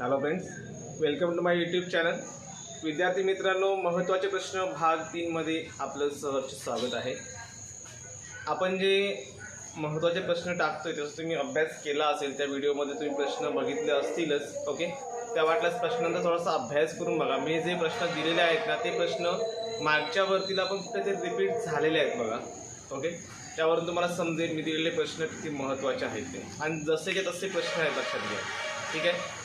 Hello friends welcome to my YouTube channel विद्यार्थी मित्रांनो महत्त्वाचे प्रश्न भाग तीनमध्ये आपलं सहर्ष स्वागत आहे. आपण जे महत्त्वाचे प्रश्न टाकतोय त्याचा तुम्ही अभ्यास केला असेल त्या व्हिडिओमध्ये तुम्ही प्रश्न बघितले असतीलच ओके त्या वाटल्यास प्रश्नांचा थोडासा अभ्यास करून बघा. मी जे प्रश्न दिलेले आहेत ना ते प्रश्न मागच्या वरतीला पण कुठेतरी रिपीट झालेले आहेत बघा ओके त्यावरून तुम्हाला समजेल मी दिलेले प्रश्न किती महत्त्वाचे आहेत ते. आणि जसे की तसे प्रश्न आहेत लक्षात घ्या ठीक आहे?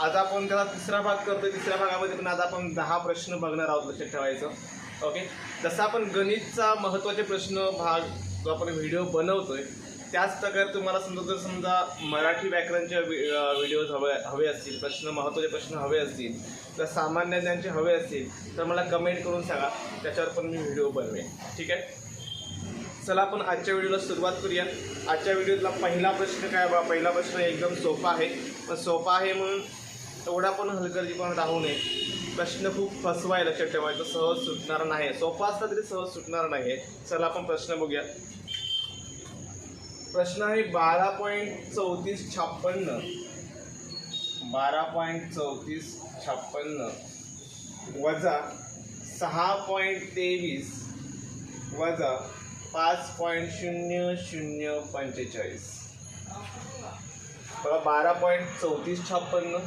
आता आपण त्याला तिसरा भाग करतो तिसऱ्या भागामध्ये पण आता आपण दहा प्रश्न बघणार आहोत लक्षात ठेवायचं. ओके जसं आपण गणितचा महत्त्वाचे प्रश्न भाग जो आपण व्हिडिओ बनवतोय त्याच प्रकारे तुम्हाला समजा जर समजा मराठी व्याकरणचे व्हिडिओज हवे हवे असतील प्रश्न महत्त्वाचे प्रश्न हवे असतील तर सामान्य ज्यांचे हवे असतील तर मला कमेंट करून सांगा त्याच्यावर पण मी व्हिडिओ बनवेन. ठीक आहे? चला आपण आजच्या व्हिडिओला सुरुवात करूया. आजच्या व्हिडिओतला पहिला प्रश्न काय बा? पहिला प्रश्न एकदम सोपा आहे. पण सोपा आहे म्हणून एवढा पण हलगर्जीपणा राहू नये. प्रश्न खूप फसवाय लक्षात ठेवायचं सहज सुटणार नाही. सोपा असला तरी सहज सुटणार नाही. चला आपण प्रश्न बघूया. प्रश्न आहे बारा पॉईंट चौतीस छप्पन्न बारा पॉईंट चौतीस छप्पन्न वजा सहा पॉईंट तेवीस. वजा पाच पॉईंट शून्य शून्य पंचेचाळीस. बघा बारा पॉईंट चौतीस छप्पन्न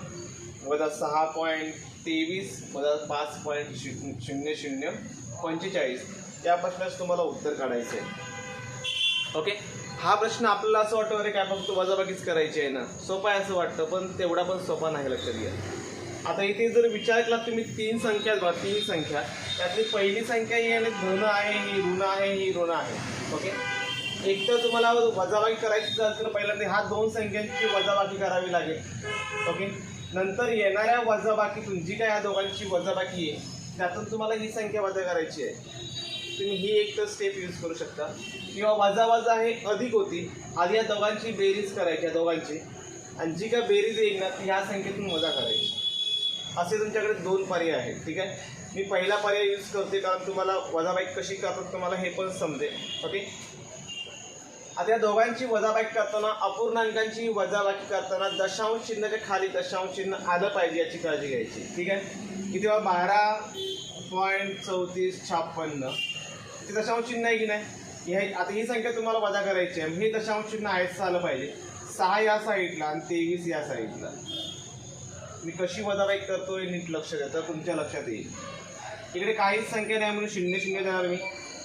वजा सहा पॉईंट तेवीस वजा पाच पॉईंट शून्य शून्य शून्य पंचेचाळीस. या प्रश्नाचं तुम्हाला उत्तर काढायचं आहे. ओके. हा प्रश्न आपल्याला असं वाटतं अरे काय फक्त वजाबाकीच करायची आहे ना. सोपा आहे असं वाटतं पण तेवढा पण सोपा नाही लक्षात घ्या आता इथे जर विचार केला तुम्ही तीन संख्या बघा तीन संख्या. त्यातली पहिली संख्या ही आहे धन आहे ही ऋण आहे ही ऋण आहे. ओके? एक तर तुम्हाला वजाबाकी करायची असेल तर पहिल्यांदा ह्या दोन संख्यांची वजाबाकी करावी लागेल. ओके? नंतर येणाऱ्या वजाबाकीतून जी काय ह्या दोघांची वजाबाकी आहे त्यातून तुम्हाला ही संख्या वजा करायची आहे. तुम्ही ही एक तर स्टेप यूज करू शकता. किंवा वजा वजा हे अधिक होती आधी या दोघांची बेरीज करायची या दोघांची. आणि जी काय बेरीज येईल ना ती ह्या संख्येतून वजा करायची. असे तुमच्याकडे दोन पर्याय आहेत ठीक आहे? मी पहिला पर्याय यूज करते कारण तुम्हाला वजाबाईक कशी करतात तुम्हाला हे पण समजेल ओके आता या दोघांची वजाबाकी करताना अपूर्णांकांची वजाबाकी करताना दशांश चिन्हाच्या खाली दशांश चिन्ह आलं पाहिजे याची काळजी घ्यायची. ठीक आहे? किती बा? बारा पॉईंट चौतीस छप्पन्न ते दशांश चिन्ह आहे की नाही? हे आता ही संख्या तुम्हाला वजा करायची आहे. हे दशांश चिन्ह आहेच आलं पाहिजे. सहा या साईडला आणि तेवीस या साईडला. मी कशी वजाबाकी करतोय नीट लक्ष द्या तर तुमच्या लक्षात येईल. इकडे काहीच संख्या नाही म्हणून शून्य शून्य देणार मी.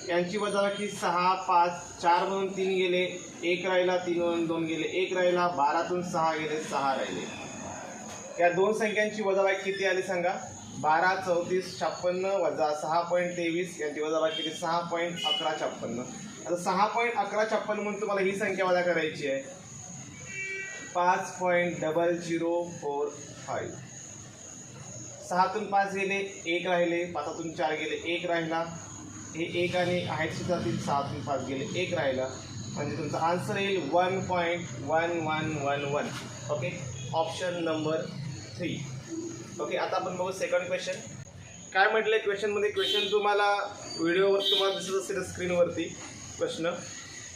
यांची वजाबाकी सहा पाच चार म्हणून तीन गेले एक राहिला तीन म्हणून दोन गेले एक राहिला बारातून सहा गेले सहा राहिले. या दोन संख्यांची वजाबाकी किती आली सांगा? बारा चौतीस छप्पन्न वजा सहा पॉईंट तेवीस यांची वजाबाकी किती? सहा पॉईंट अकरा छप्पन्न. आता सहा पॉईंट अकरा छप्पन्न म्हणून तुम्हाला ही संख्या वजा करायची आहे. पाच point double zero four five. सहातून पाच गेले एक राहिले पाचातून चार गेले एक राहिला हे एक आणि आहेत सुद्धा तीन सहातून पाच गेले एक राहिला. म्हणजे तुमचा आन्सर येईल one point one one one one okay option number three okay आता आपण बघू सेकंड क्वेश्चन काय म्हटलं क्वेश्चनमध्ये क्वेश्चन तुम्हाला व्हिडिओवर तुम्हाला दिसत असेल स्क्रीनवरती प्रश्न.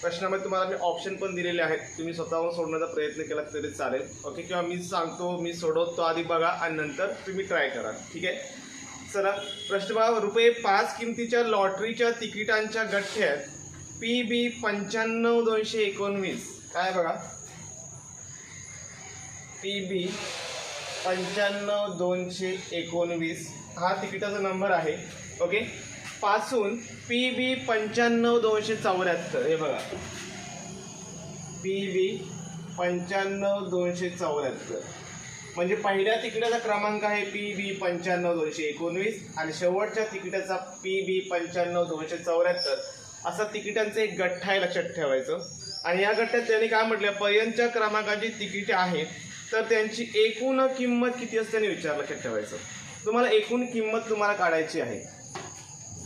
प्रश्नामध्ये तुम्हाला मी ऑप्शन पण दिलेले आहेत. तुम्ही स्वतःहून सोडण्याचा प्रयत्न केला तरी चालेल. ओके किंवा मी सांगतो मी सोडवतो आधी बघा आणि नंतर तुम्ही ट्राय करा. ठीक आहे? चला प्रश्नभाव रुपये पाच किमतीच्या लॉटरीच्या तिकिटांच्या गठ्ठ्यात पी बी पंच्याण्णव दोनशे एकोणवीस. काय बघा? पी बी पंच्याण्णव दोनशे एकोणवीस. हा तिकिटाचा नंबर आहे. ओके? पासून पी बी पंच्याण्णव दोनशे चौऱ्याहत्तर. हे बघा. पी बी पंच्याण्णव दोनशे चौऱ्याहत्तर. म्हणजे पहिल्या तिकिटाचा क्रमांक आहे पी बी पंच्याण्णव दोनशे एकोणवीस आणि शेवटच्या तिकिटाचा पी बी पंच्याण्णव दोनशे चौऱ्याहत्तर. असा तिकिटांचं एक गठ्ठा आहे लक्षात ठेवायचं. आणि या गठ्ठ्यात त्यांनी काय म्हटलं? पर्यंतच्या क्रमांकाची तिकिटे आहेत तर त्यांची एकूण किंमत किती असते त्यांनी विचार लक्षात ठेवायचं. तुम्हाला एकूण किंमत तुम्हाला काढायची आहे.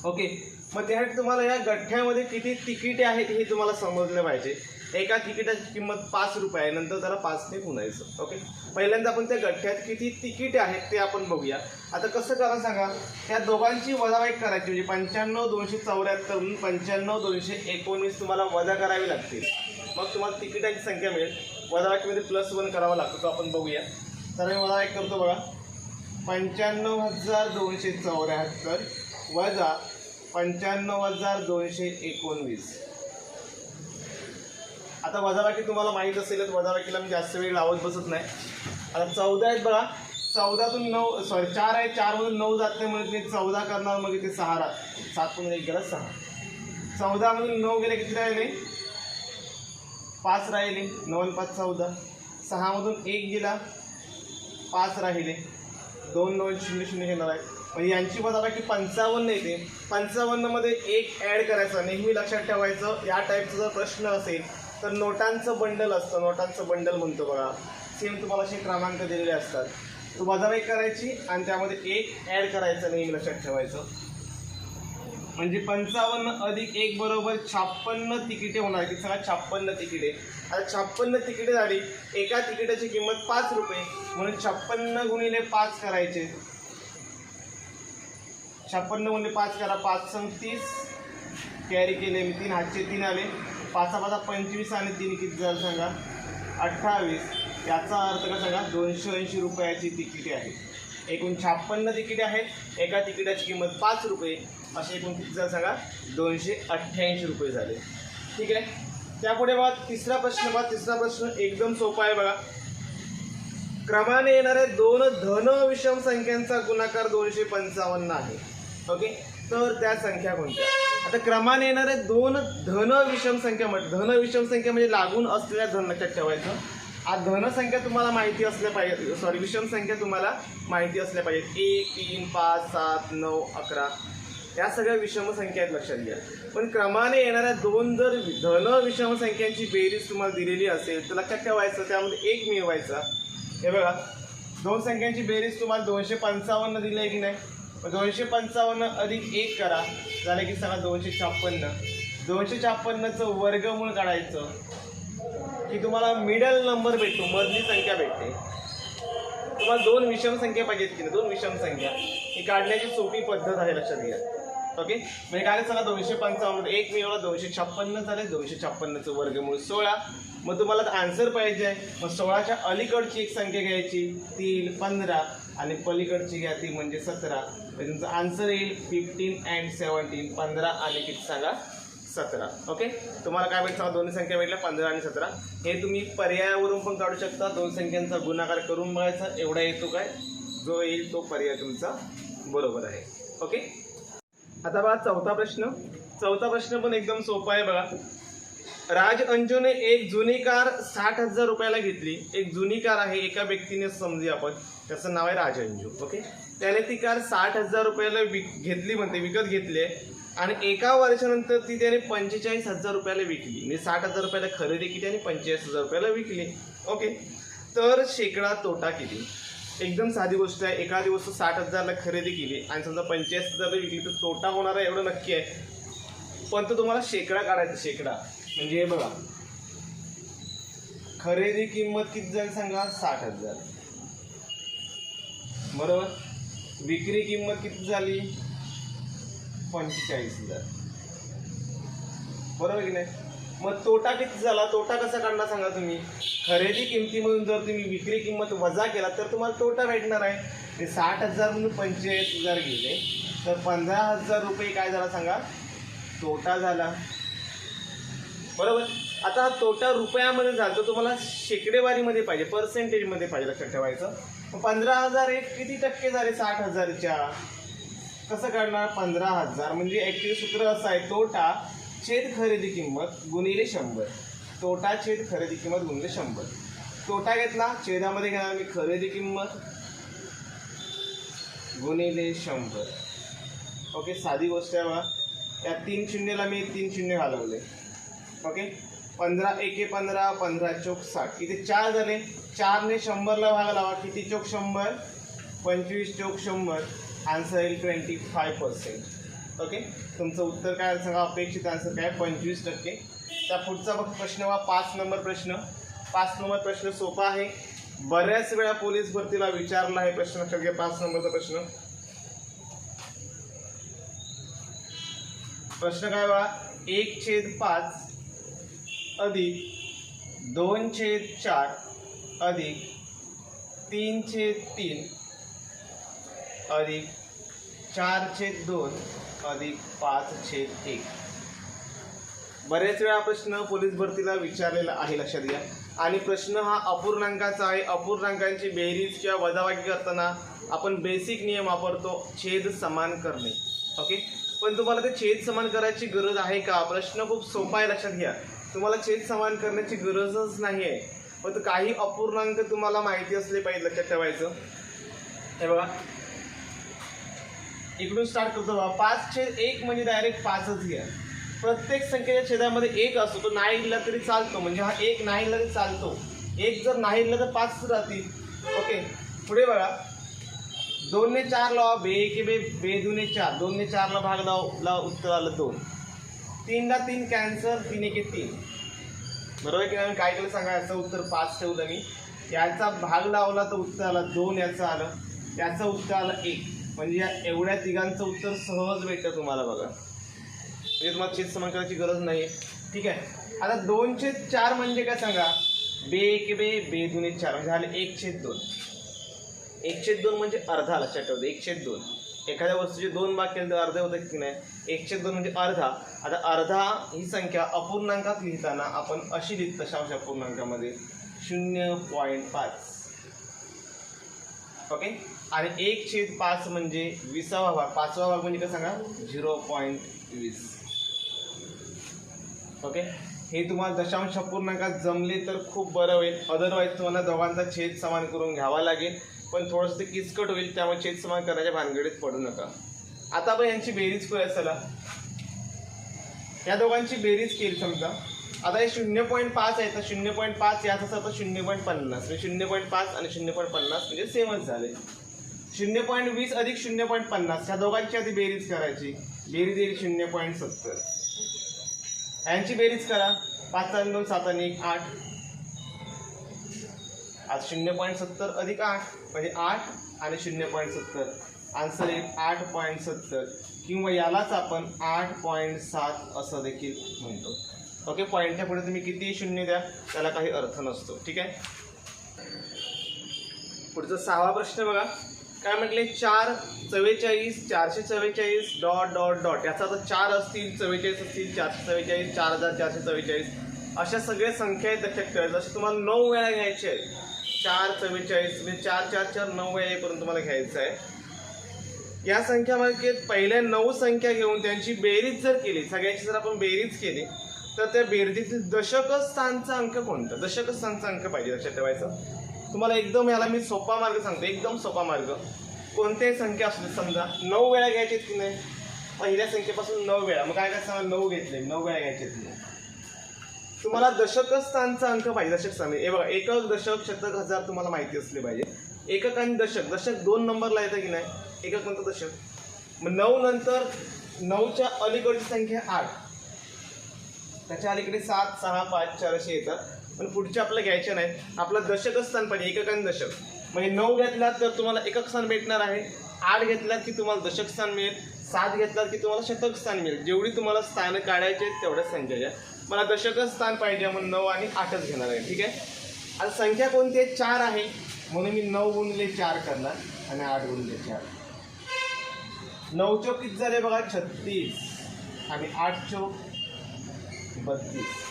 ओके? मग त्यासाठी तुम्हाला या गठ्ठ्यामध्ये किती तिकिटे आहेत हे तुम्हाला समजलं पाहिजे. एका तिकिटाची किंमत पाच रुपये आहे नंतर त्याला पाचने गुणायचं ओके? पहिल्यांदा आपण त्या गठ्ठ्यात किती तिकिटे आहेत ते आपण बघूया. आता कसं करा सांगा? त्या दोघांची वजाबाकी करायची म्हणजे पंच्याण्णव दोनशे चौऱ्याहत्तर पंच्याण्णव दोनशे एकोणीस तुम्हाला वजा करावी लागतील. मग तुम्हाला तिकिटाची संख्या मिळेल. वजाबाकीमध्ये प्लस वन करावा लागतो तो आपण बघूया. तर मी मला करतो बघा. पंच्याण्णव हजार दोनशे चौऱ्याहत्तर वजा पंच्याण्णव हजार दोनशे एकोणवीस. आता वजाबाकी तुम्हाला माहीत असेलच वजाबाकीला मी जास्त वेळ लावत बसत नाही. आता चौदा आहेत बघा. चौदातून नऊ सॉरी चार आहे चारमधून नऊ जात नाही म्हणजे चौदा करणार मग ते सहा राहत सातमधून एक गेला सहा. चौदामधून नऊ गेले किती राहिले? पाच राहिले. नऊ आणि पाच चौदा. सहामधून एक गेला. पाच राहिले. दोन नऊ शून्य शून्य घेणार आहे. म्हणजे यांची वजाबाकी पंचावन्न येते पंचावन्नमध्ये एक ॲड करायचा. नेहमी लक्षात ठेवायचं या टाईपचा जर प्रश्न असेल तर नोटांचं बंडल असतं. नोटांचं बंडल म्हणतो बघा. सेम तुम्हाला असे क्रमांक दिलेले असतात. तू वजाबाकी करायची आणि त्यामध्ये एक ॲड करायचं नेहमी लक्षात ठेवायचं. म्हणजे पंचावन्न अधिक एक बरोबर छाप्पन्न तिकिटे होणार. की सगळ्या छाप्पन्न तिकिटे. आता छाप्पन्न तिकिटे झाली. एका तिकिटाची किंमत पाच रुपये. म्हणून छप्पन्न गुणिले पाच करायचे. छप्पन्न गुणिले पाच करा पाच सम तीस. कॅरी केले मी तीन. हातचे तीन आले. पाचा पाचा पंचवीस आणि तीन किती झालं सांगा? अठ्ठावीस. याचा अर्थ का सांगा? दोनशे ऐंशी रुपयाची तिकिटे आहेत एकूण छाप्पन्न तिकिटे आहेत. एका तिकिटाची किंमत पाच रुपये. असे एकूण किती झालं सांगा? दोनशे अठ्ठ्याऐंशी रुपये झाले. ठीक आहे? त्यापुढे बघा तिसरा प्रश्न बघा. तिसरा प्रश्न एकदम सोपा आहे बघा. क्रमाने येणाऱ्या दोन धन विषम संख्यांचा गुणाकार दोनशे पंचावन्न आहे. ओके? तर त्या संख्या कोणत्या? आता क्रमाने येणाऱ्या दोन धन विषम संख्या म्हट धन विषम संख्या म्हणजे लागून असलेल्या धन लक्षात ठेवायचं. आज धनसंख्या तुम्हाला माहिती असल्या पाहिजे सॉरी विषम संख्या तुम्हाला माहिती असल्या पाहिजेत. एक तीन पाच सात नऊ अकरा. या सगळ्या विषम संख्या आहेत लक्षात घ्या. पण क्रमाने येणाऱ्या दोन जर धन विषम संख्यांची बेरीज तुम्हाला दिलेली असेल तर लक्षात ठेवायचं त्यामध्ये एक मिळवायचा. हे बघा. दोन संख्यांची बेरीज तुम्हाला दोनशे पंचावन्न दिली आहे की नाही? दोनशे पंचावन्न अधिक एक करा. झालं की सांगा दोनशे छप्पन्न दोनशे छप्पन्नचं वर्गमूळ काढायचं. की तुम्हाला मिडल नंबर भेटतो मधली संख्या भेटते. तुम्हाला दोन विषम संख्या पाहिजेत की नाही? दोन विषम संख्या. ही काढण्याची सोपी पद्धत आहे लक्षात घ्या. ओके? म्हणजे काय चला दोनशे पंचावन्न एक मिळवला दोनशे छप्पन्न झाले दोनशे छप्पन्नचं वर्गमूळ सोळा. मग तुम्हाला आन्सर पाहिजे. आहे मग सोळाच्या अलीकडची एक संख्या घ्यायची तीन पंधरा. आणि पलीकडची घ्या ती म्हणजे सतरा. म्हणजे तुमचं आन्सर येईल फिफ्टीन अँड सेवन्टीन पंधरा आणि किती सांगा? सतरा. ओके? तुम्हाला काय भेटतं? दोन्ही संख्या भेटल्या पंधरा आणि सतरा. हे तुम्ही पर्यायावरून पण काढू शकता. दोन संख्यांचा गुणाकार करून बघायचा. एवढा येतो काय? जो येईल तो पर्याय तुमचा बरोबर आहे. ओके? आता बघा चौथा प्रश्न. चौथा प्रश्न पण एकदम सोपा आहे बघा. राज अंजूने एक जुनी कार साठ हजार रुपयाला घेतली. एक जुनी कार आहे एका व्यक्तीने समजू आपण. त्याचं नाव आहे राज अंजू ओके? त्याने ती कार साठ हजार रुपयाला विक घेतली म्हणते विकत घेतली आहे. आणि एका वर्षानंतर ती त्याने पंचेचाळीस हजार रुपयाला विकली. म्हणजे साठ हजार रुपयाला खरेदी केली आणि पंचेचाळीस हजार रुपयाला विकली. ओके? तर शेकडा तोटा किती एकदम साधी गोष्ट आहे. एखादी वस्तू साठ हजारला खरेदी केली. आणि समजा पंचेचाळीस हजारला विकली तर तोटा होणार आहे एवढं नक्की आहे. पण तो तुम्हाला शेकडा काढायचा शेकडा. म्हणजे हे बघा. खरेदी किंमत किती झाली सांगा? साठ हजार. बरोबर? विक्री किंमत किती झाली? पंचेचाळीस हजार. बरोबर की नाही? मग तोटा किती झाला? तोटा कसा काढणार सांगा तुम्ही? खरेदी किमतीमधून जर तुम्ही विक्री किंमत वजा केला तर तुम्हाला तोटा भेटणार आहे. ते साठ हजार म्हणून पंचेचाळीस हजार गेले. तर पंधरा हजार रुपये काय झाला सांगा? तोटा झाला. बरोबर? आता हा तोटा रुपयामध्ये झाला तर तुम्हाला शेकडेवारीमध्ये पाहिजे पर्सेंटेजमध्ये पाहिजे लक्षात ठेवायचं. पंधरा हजार एक किती टक्के झाले? साठ हजारच्या. कसं काढणार? पंधरा हजार. म्हणजे ॲक्च्युली सूत्र असं आहे तोटा. छेद खरेदी किंमत गुणिले शंभर. तोटा छेद खरेदी किंमत गुणिले शंभर. तोटा घेतला छेदामध्ये घेणार मी खरेदी किंमत गुणिले शंभर. ओके साधी गोष्ट आहे बघा या तीन शून्यला मी तीन शून्य घालवले. ओके पंधरा एके पंधरा पंधरा चौक साठ. इथे चार झाले. चारने शंभरला भाग लावा. किती चौक शंभर? पंचवीस चौक शंभर. आन्सर येईल ट्वेंटी फाय पर्सेंट ओके तुमचं उत्तर काय सांगा अपेक्षित आन्सर काय? पंचवीस टक्के. त्या पुढचा बघ प्रश्न वा पाच नंबर प्रश्न. पाच नंबर प्रश्न सोपा आहे. बऱ्याच वेळा पोलीस भरतीला विचारला आहे प्रश्न लक्षात घ्या पाच नंबरचा प्रश्न. प्रश्न काय बा एक छेद पाच अधिक दोन छेद चार अधिक तीन छेद तीन अधिक चार छेद दोन अधिक पाच छेद एक. बरेच वेळा प्रश्न पोलीस भरतीला विचारलेला आहे लक्षात घ्या. आणि प्रश्न हा अपूर्णांकाचा आहे. अपूर्णांकांची बेरीज किंवा वजावाकी करताना आपण बेसिक नियम वापरतो छेद समान करणे. ओके पण तुम्हाला ते छेद समान करायची गरज आहे का? प्रश्न खूप सोपा आहे लक्षात घ्या. तुम्हाला छेद समान करण्याची गरजच नाही आहे फक्त काही अपूर्णांक तुम्हाला माहिती असले पाहिजे लक्षात ठेवायचं. हे बघा. इकडून स्टार्ट करतो बघा पाच छेद एक म्हणजे डायरेक्ट पाचच घ्या. प्रत्येक संख्येच्या छेदामध्ये एक असतो. तो नाही दिला तरी चालतो. म्हणजे हा एक नाही दिला तरी चालतो. एक जर नाही दिला तर पाच राहतील. ओके. पुढे बघा. दोनने चार लावा. बे एके बे बे दुने चार. दोनने चारला भाग लाव ला उत्तर आलं दोन. तीनला तीन कॅन्सर तीन एके तीन. बरोबर आहे की नाही? काय केलं सांगा? याचं उत्तर पाच ठेवलं मी. याचा भाग लावला तर उत्तर आलं दोन याचं आलं याचं उत्तर आलं एक. म्हणजे या एवढ्या तिघांचं उत्तर सहज भेटतं तुम्हाला बघा. म्हणजे तुम्हाला छेद समान करायची गरज नाही. ठीक आहे? आता दोनशे चार म्हणजे काय सांगा? बे एक बे बे दुने चार. म्हणजे झाले एक छेद दोन. एक छेद दोन म्हणजे अर्धा लक्षात ठेवतो एक छेद दोन. एखाद्या वस्तूचे दोन भाग केले तर अर्धे होतं की नाही? एक छेद दोन म्हणजे अर्धा. आता अर्धा ही संख्या अपूर्णांकात लिहिताना आपण अशी लिहित तशांश अपूर्णांकामध्ये शून्य पॉईंट पाच. ओके? आणि एक छेद पाच म्हणजे विसावा भाग. पाचवा भाग म्हणजे काय सांगा? झिरो पॉईंट वीस. ओके? हे तुम्हाला दशांश पूर्णांकात जमले तर खूप बरं होईल. अदरवाईज तुम्हाला दोघांचा छेद समान करून घ्यावा लागेल. पण थोडंसं ते किचकट होईल त्यामुळे छेद समान करण्याच्या भानगडीत पडू नका. आता आपण यांची बेरीज करूया चला. या दोघांची बेरीज केली समजा. आता हे शून्य पॉईंट पाच आहे तर शून्य पॉईंट पाच याच असं आता शून्य पॉईंट पन्नास. म्हणजे शून्य पॉईंट पाच आणि शून्य पॉईंट पन्नास म्हणजे सेमच झाले. शून्य पॉईंट वीस अधिक शून्य पॉईंट पन्नास. ह्या दोघांची आधी बेरीज करायची. बेरीज येईल शून्य पॉईंट सत्तर. यांची बेरीज करा. पाच आणि दोन सात आणि एक आठ. आज शून्य पॉईंट सत्तर अधिक आठ म्हणजे आठ आणि शून्य पॉईंट सत्तर. आन्सर येईल आठ पॉईंट सत्तर. किंवा यालाच आपण आठ पॉईंट सात असं देखील म्हणतो. ओके पॉईंटच्या पुढे तुम्ही किती शून्य द्या त्याला काही अर्थ नसतो. ठीक आहे? पुढचा सहावा प्रश्न बघा. काय म्हटले? चार चव्वेचाळीस चारशे चव्वेचाळीस डॉट डॉट डॉट. याचा आता चार असतील चव्वेचाळीस असतील चारशे चव्वेचाळीस चार हजार चारशे चव्वेचाळीस. अशा सगळ्या संख्या आहेत लक्षात ठेवायचं. असे तुम्हाला नऊ वेळा घ्यायचे आहेत. चार चव्वेचाळीस म्हणजे चार चार चार नऊ वेळा येईपर्यंत तुम्हाला घ्यायचं आहे. या संख्यामध्ये पहिल्या नऊ संख्या घेऊन त्यांची बेरीज जर केली सगळ्यांची जर आपण बेरीज केली तर त्या बेरजेतील दशक स्थानचा अंक कोणता? दशक स्थानचा अंक पाहिजे लक्षात ठेवायचं. तुम्हाला एकदम याला मी सोपा मार्ग सांगतो एकदम सोपा मार्ग. कोणत्याही संख्या असू दे समजा नऊ वेळा घ्यायचे की नाही? पहिल्या संख्येपासून नऊ वेळा. मग काय काय सांगा नऊ घेतले नऊ वेळा घ्यायचे की नाही? तुम्हाला दशक स्थानचा अंक पाहिजे दशक स्थान. हे बघा एकक दशक शतक हजार तुम्हाला माहिती असले पाहिजे. एकक आणि दशक दशक दोन नंबरला येतं की नाही? एकक नंतर दशक. मग नऊ नंतर नऊच्या अलीकडची संख्या आठ. त्याच्या अलीकडे सात सहा पाच चार असे येतात. पण पुढचे आपलं घ्यायचे नाहीत. आपलं दशक स्थान पाहिजे एकक आणि दशक. म्हणजे नऊ घेतलात तर तुम्हाला एकक स्थान भेटणार आहे. आठ घेतलात की तुम्हाला दशक स्थान मिळेल. सात घेतलात की तुम्हाला शतक स्थान मिळेल. जेवढी तुम्हाला स्थान काढायचे आहेत तेवढ्याच संख्या मला दशक स्थान पाहिजे म्हणून नऊ आणि आठच घेणार आहे. ठीक आहे? आता संख्या कोणती आहे? चार आहे. म्हणून मी नऊ गुणले चार करणार आणि आठ गुणले चार. नऊ चौक किती झाले बघा? छत्तीस. आणि आठ चौक बत्तीस.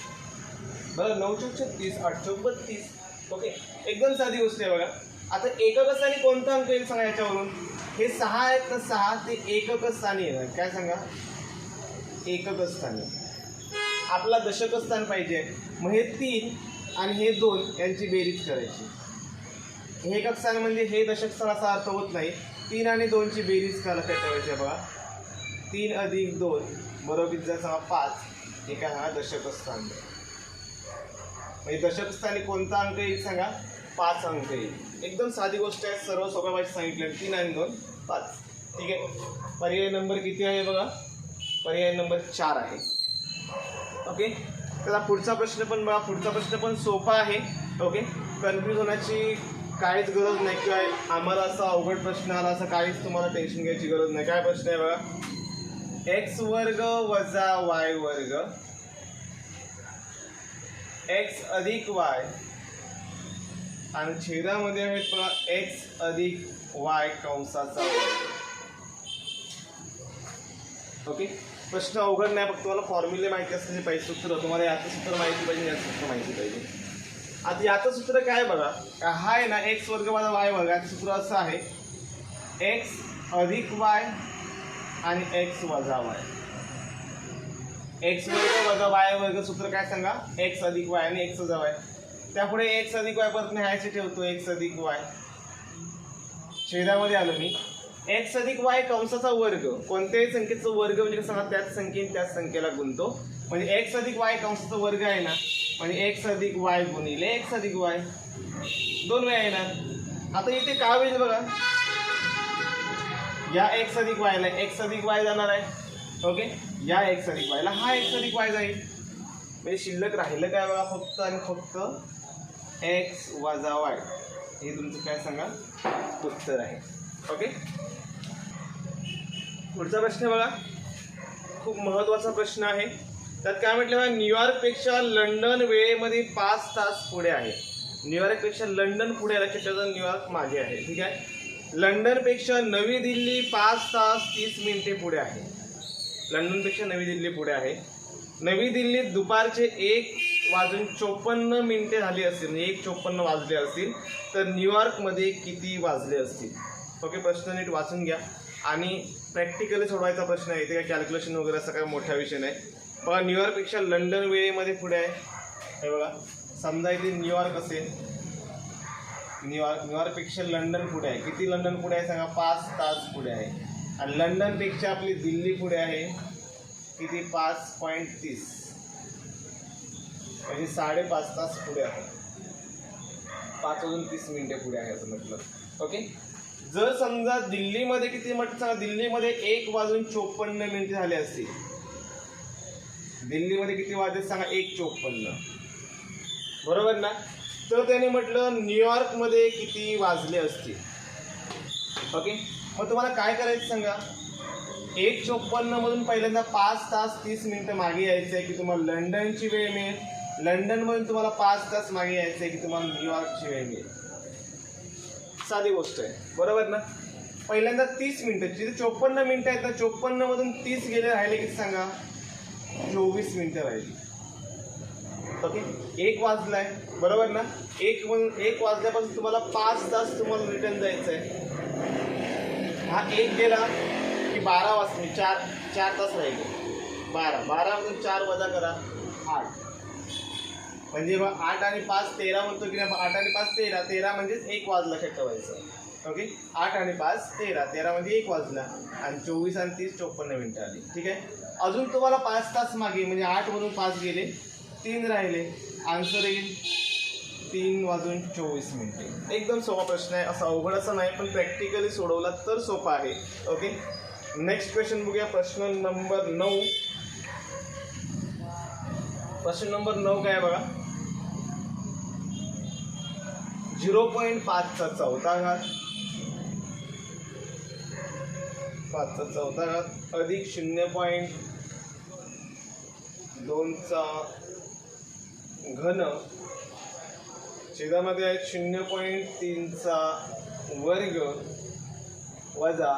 बरं नऊ चौक छत्तीस आठ चौक बत्तीस ओके एकदम साधी गोष्ट आहे बघा. आता एकक स्थानी कोणता अंक येईल सांगा याच्यावरून? हे सहा आहेत तर सहा ते एकक स्थानी येणार काय सांगा? एकक स्थानी आपला दशक स्थान पाहिजे. मग हे तीन आणि हे दोन यांची बेरीज करायची. हे एकक स्थान म्हणजे हे दशक स्थान असा अर्थ होत नाही. तीन आणि दोनची बेरीज का लक्षात ठेवायची आहे बघा? तीन अधिक दोन बरोबर जर सांगा? पाच. एका हा दशक स्थान. म्हणजे दशकस्थानी कोणता अंक येईल सांगा? पाच अंक येईल. एकदम साधी गोष्ट आहे सर्व सोप्या भाषेत सांगितलं तीन आणि दोन पाच. ठीक आहे? पर्याय नंबर किती आहे बघा? पर्याय नंबर चार आहे. ओके? त्याला पुढचा प्रश्न पण बघा. पुढचा प्रश्न पण सोपा आहे. ओके? कन्फ्यूज होण्याची काहीच गरज नाही किंवा आम्हाला असा अवघड प्रश्न आला असं काहीच तुम्हाला टेन्शन घ्यायची गरज नाही. काय प्रश्न आहे बघा? एक्स वर्ग वजा वाय वर्ग एक्स अधिक वाय. आणि छेदामध्ये आहेत बघा एक्स अधिक वाय कंसाचा. ओके? प्रश्न अवघड नाही फक्त तुम्हाला फॉर्म्युले माहिती असलेले पाहिजे सूत्र तुम्हाला याचं सूत्र माहिती पाहिजे याचं सूत्र माहिती पाहिजे. आता याचं सूत्र काय बघा? का हा आहे ना एक्स वर्ग माझा वाय वर्ग. याचं सूत्र असं आहे. एक्स अधिक वाय आणि एक्स वजा वाय. एक्स वर्ग वजा वाय वर्ग सूत्र काय सांगा? एक्स अधिक वाय आणि एक्स वजा वाय त्यापुढे एक्स अधिक वाय परत न्यायचे ठेवतो एक्स अधिक वाय छेदामध्ये आलो मी. एक्स अधिक वाय कंसाचा वर्ग कोणत्याही संख्येचा वर्ग म्हणजे कसं ना त्याच संख्येने त्याच संख्येला गुणतो. म्हणजे एक्स अधिक वाय कंसाचा वर्ग आहे ना म्हणजे एक्स अधिक वाय गुणिले एक्स अधिक वाय दोन वेळा येणार. आता इथे काय होईल बघा? या एक्स अधिक वायला एक्स अधिक वाय जाणार आहे. ओके या एक्स अधिक वायला हा एक्स अधिक वाय जाईल. म्हणजे शिल्लक राहिलं काय बघा फक्त आणि फक्त? एक्स वजा वाय हे तुमचं काय सांगा? उत्तर आहे. ओके पुढचा प्रश्न बघा. खूप महत्त्वाचा प्रश्न आहे. त्यात काय म्हटलं बघा? न्यूयॉर्कपेक्षा लंडन वेळेमध्ये पाच तास पुढे आहे. न्यूयॉर्कपेक्षा लंडन पुढे आहे, लक्षात ठेवा न्यूयॉर्क मागे आहे. ठीक आहे? लंडनपेक्षा नवी दिल्ली पाच तास तीस मिनिटे पुढे आहे. लंडनपेक्षा नवी दिल्ली पुढे आहे. नवी दिल्लीत दुपारचे एक वाजून चोपन्न मिनिटे झाली असतील म्हणजे एक चोपन्न वाजले असतील तर न्यूयॉर्कमध्ये किती वाजले असतील? ओके प्रश्न नीट वाचून घ्या. आणि प्रॅक्टिकली सोडवायचा प्रश्न आहे इथे काय कॅल्क्युलेशन वगैरे असा काही मोठा विषय नाही. बघा न्यूयॉर्कपेक्षा लंडन वेळेमध्ये पुढे आहे. हे बघा समजा इथे न्यूयॉर्क असेल. न्यूयॉर्क न्यूयॉर्कपेक्षा लंडन पुढे आहे. किती लंडन पुढे आहे सांगा पाच तास पुढे आहे. आणि लंडनपेक्षा आपली दिल्ली पुढे आहे किती? पाच पॉईंट तीस. म्हणजे साडेपाच तास पुढे आहे. पाच वाजून तीस मिनिटे पुढे आहे असं म्हटलं. ओके जर समजा दिल्लीमध्ये किती म्हटलं सांगा दिल्लीमध्ये एक वाजून चोपन्न मिनिटे झाले असतील. दिल्लीमध्ये किती वाजले सांगा एक चोपन्न. बरोबर ना? तर त्याने म्हटलं न्यूयॉर्कमध्ये किती वाजले असतील? ओके मग तुम्हाला काय करायचं सांगा? एक चोपन्न मधून पहिल्यांदा पाच तास तीस मिनिटं मागे यायचं आहे की तुम्हाला लंडनची वेळ मिळेल. लंडनमधून तुम्हाला पाच तास मागे यायचं आहे की तुम्हाला न्यूयॉर्कची वेळ मिळेल. साधी गोष्ट आहे. बरोबर ना? पहिल्यांदा तीस मिनिटं. जिथे चोपन्न मिनिटं आहेत ना चोपन्न मधून तीस गेले राहिले की सांगा चोवीस मिनिटं राहिली. ओके? एक वाजलाय. बरोबर ना? एक एक वाजल्यापासून तुम्हाला पाच तास तुम्हाला रिटर्न जायचं आहे हा एक गेला की बारा वाजता चार चार तास राहिले. बारा बारामधून चार वजा करा आठ. म्हणजे मग आठ आणि पाच तेरा म्हणतो की नाही आठ आणि पाच तेरा. तेरा म्हणजेच एक वाजला लक्षात ठेवायचं ओके? आठ आणि पाच तेरा. तेरा म्हणजे एक वाजला. आणि चोवीस आणि तीस चोपन्न मिनिटं आली. ठीक आहे? अजून तुम्हाला पाच तास मागे म्हणजे आठमधून पाच गेले तीन राहिले. आन्सर येईल. तीन वाजून चोवीस मिनिटे. एकदम सोपा प्रश्न आहे. असा अवघड असा नाही पण प्रॅक्टिकली सोडवला तर सोपा आहे. ओके नेक्स्ट क्वेश्चन बघूया. प्रश्न नंबर नऊ. प्रश्न नंबर नऊ काय आहे बघा? झिरो पॉईंट पाचचा चौथा घात. पाचचा चौथा घात. अधिक शून्य पॉईंट दोनचा घन. छेदामध्ये आहे शून्य पॉईंट तीनचा वर्ग वजा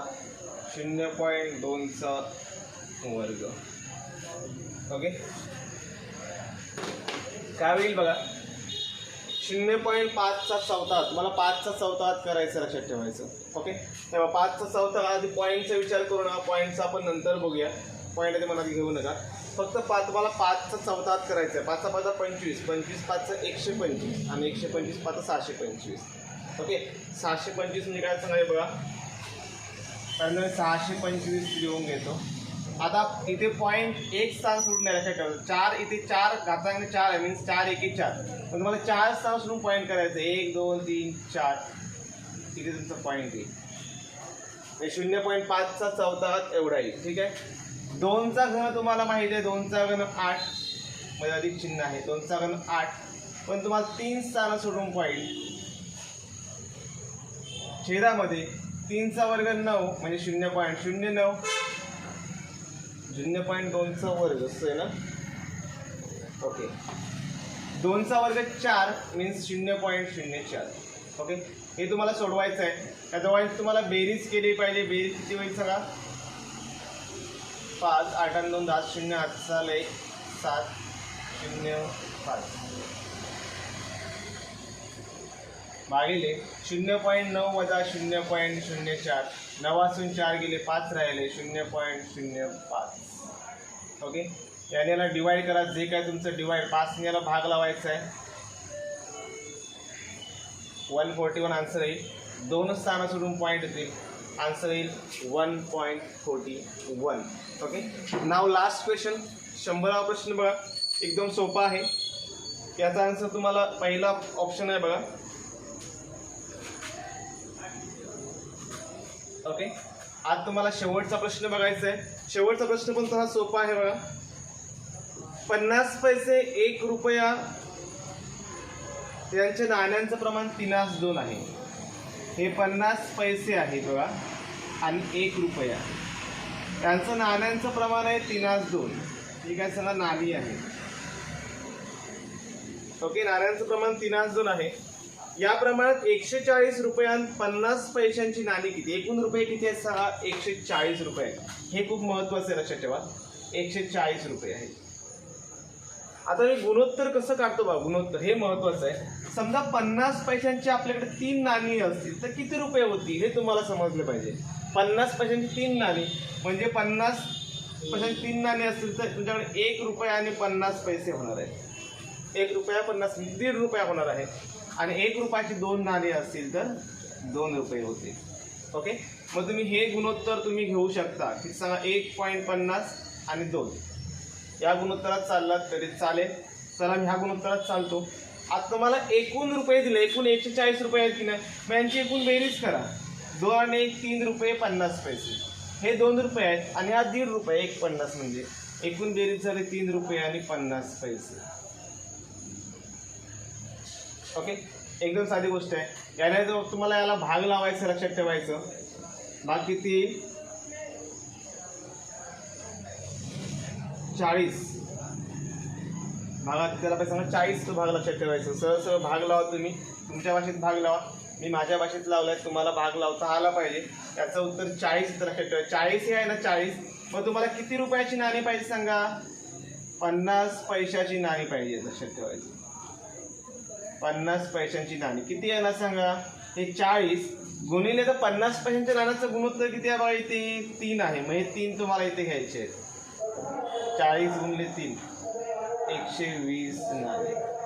शून्य पॉईंट दोनचा वर्ग. ओके? काय होईल बघा? शून्य पॉईंट पाचचा चौथा मला पाचचा चौथा हात करायचं लक्षात ठेवायचं. ओके? तेव्हा पाचचा चौथा आधी पॉईंटचा विचार करू ना. पॉईंटचा आपण नंतर बघूया. पॉईंट ते मनात घेऊ नका. फक्त पाच तुम्हाला पाचचा चौथा हात करायचा आहे. पाचचा पाचचा पंचवीस. पंचवीस पाचचा एकशे पंचवीस. आणि एकशे पंचवीस पाचचा सहाशे पंचवीस. ओके? सहाशे पंचवीस म्हणजे काय सांगायचं बघा? कारण सहाशे पंचवीस लिहून घेतो. आता इथे पॉईंट एक स्थान सोडून द्या लक्षात ठेवा चार इथे चार घातांक चार आहे. मीन्स चार एक एक चार. पण तुम्हाला चार स्थान सोडून पॉईंट करायचं एक दोन तीन चार. इथे तुमचा पॉईंट येईल शून्य पॉईंट पाचचा चौथा एवढा येईल ठीक आहे? दोनचा घन तुम्हाला माहिती आहे दोनचा घन आठ. म्हणजे अधिक चिन्ह आहे. दोनचा घन आठ. पण तुम्हाला तीन स्थानं सोडून पाहिजे छेदामध्ये तीनचा वर्ग नऊ म्हणजे शून्य पॉईंट शून्य नऊ. शून्य पॉईंट दोनचा वर्ग असतो आहे ना? ओके दोनचा वर्ग चार मीन्स शून्य पॉईंट शून्य चार. ओके हे तुम्हाला सोडवायचं आहे. त्या वाईज तुम्हाला बेरीज केली पाहिजे. बेरीज किती होईल सगळा पाच आठ आणि दोन दहा शून्य आठ साल एक सात शून्य पाच. भागिले शून्य पॉईंट नऊ वजा शून्य पॉईंट शून्य चार. नवासून चार गेले पाच राहिले शून्य पॉईंट शून्य पाच. ओके? याने याला डिवाईड करा जे काय तुमचं डिवाईड पाच याला भाग लावायचा आहे. वन फोर्टी वन आन्सर येईल दोनच स्थानं सोडून पॉईंट येतील आन्सर येईल one point forty one okay नाव लास्ट क्वेश्चन शंभरावा प्रश्न बघा. एकदम सोपा आहे. याचा आन्सर तुम्हाला पहिला ऑप्शन आहे बघा. ओके आज तुम्हाला शेवटचा प्रश्न बघायचा आहे शेवटचा प्रश्न पण तसा सोपा आहे बघा. पन्नास पैसे एक रुपया त्यांच्या नाण्यांचं प्रमाण तीनास दोन आहे. हे पन्नास पैसे आहेत बघा. आणि एक रुपया. त्यांचं नाण्यांचं प्रमाण आहे तीनास दोन. ठीक आहे सगळं नाणी आहे. ओके नाण्यांचं प्रमाण तीनास दोन आहे. या प्रमाणात एकशे चाळीस रुपयां पन्नास पैशांची नाणी किती? एकूण रुपये किती आहेत सहा? एकशे चाळीस रुपये. हे खूप महत्वाचं आहे लक्षात ठेवा. एकशे चाळीस रुपये आहे आता मी गुणोत्तर कसं काढतो बा गुणोत्तर. हे महत्वाचं आहे. समजा पन्नास पैशांची आपल्याकडे तीन नाणी असतील तर किती रुपये होती हे तुम्हाला समजले पाहिजे. पन्नास पैशांची तीन नाणी. म्हणजे पन्नास पैशांची तीन नाणी असतील तर तुमच्याकडे एक रुपया आणि पन्नास पैसे होणार आहे एक रुपया पन्नास दीड रुपया होणार आहे. आणि एक रुपयाची दोन नाणी असतील तर दोन रुपये होते ओके? मग तुम्ही हे गुणोत्तर तुम्ही घेऊ शकता. की सांगा एक पॉईंट पन्नास आणि दोन. या गुणोत्तरात चाललात तरी चालेल. चला मी ह्या गुणोत्तरात चालतो. आता तुम्हाला एकूण रुपये दिले. एकूण एकशे चाळीस रुपये आहेत की नाही? मग यांची एकूण बेरीज करा. दो आणि एक तीन रुपये पन्नास पैसे. हे दोन रुपये आहेत आणि हा दीड रुपये एक पन्नास म्हणजे. एकूण बेरीज झाले तीन रुपये आणि पन्नास पैसे. ओके? एकदम साधी गोष्ट आहे. याने जो तुम्हाला याला भाग लावायचं लक्षात ठेवायचं. भाग किती? चाळीस. भागात त्याला पाहिजे सांगा चाळीस तो भाग लक्षात ठेवायचं. सरळ सरळ भाग लावा तुम्ही. तुमच्या भाषेत भाग लावा. मी माझ्या भाषेत लावलाय तुम्हाला भाग लावता आला पाहिजे. त्याचं उत्तर चाळीस तर ठेवा चाळीस हे आहे ना चाळीस. मग तुम्हाला किती रुपयाची नाणी पाहिजे सांगा? पन्नास पैशाची नाणी पाहिजे लक्षात ठेवायची. पन्नास पैशांची नाणी. किती आहे ना सांगा? हे चाळीस. गुणिले तर पन्नास पैशांच्या नाण्याचं गुणोत्तर किती आहे बघा इथे? तीन आहे. मग हे तीन तुम्हाला इथे घ्यायचे आहेत. चाळीस गुणले तीन. एकशे वीस नाणे.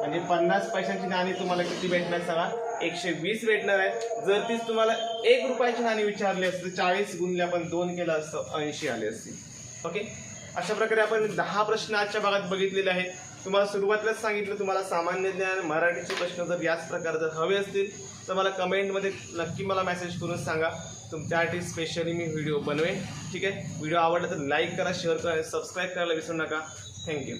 म्हणजे पन्नास पैशांची नाणी तुम्हाला किती भेटणार सांगा? एकशे वीस भेटणार आहे जर तीच तुम्हाला एक रुपयाची नाणी विचारली असती तर चाळीस गुणले आपण दोन केलं असतं ऐंशी आले असते. ओके अशा प्रकारे आपण दहा प्रश्न आजच्या भागात बघितलेले आहेत. तुम्हाला सुरुवातीलाच सांगितलं तुम्हाला सामान्य ज्ञान मराठीचे प्रश्न जर याच प्रकार जर हवे असतील तर मला कमेंटमध्ये नक्की मला मेसेज करून सांगा. तुमच्यासाठी स्पेशली मी व्हिडिओ बनवेन. ठीक आहे? व्हिडिओ आवडला तर लाईक करा शेअर करा सबस्क्राईब करायला विसरू नका. थँक्यू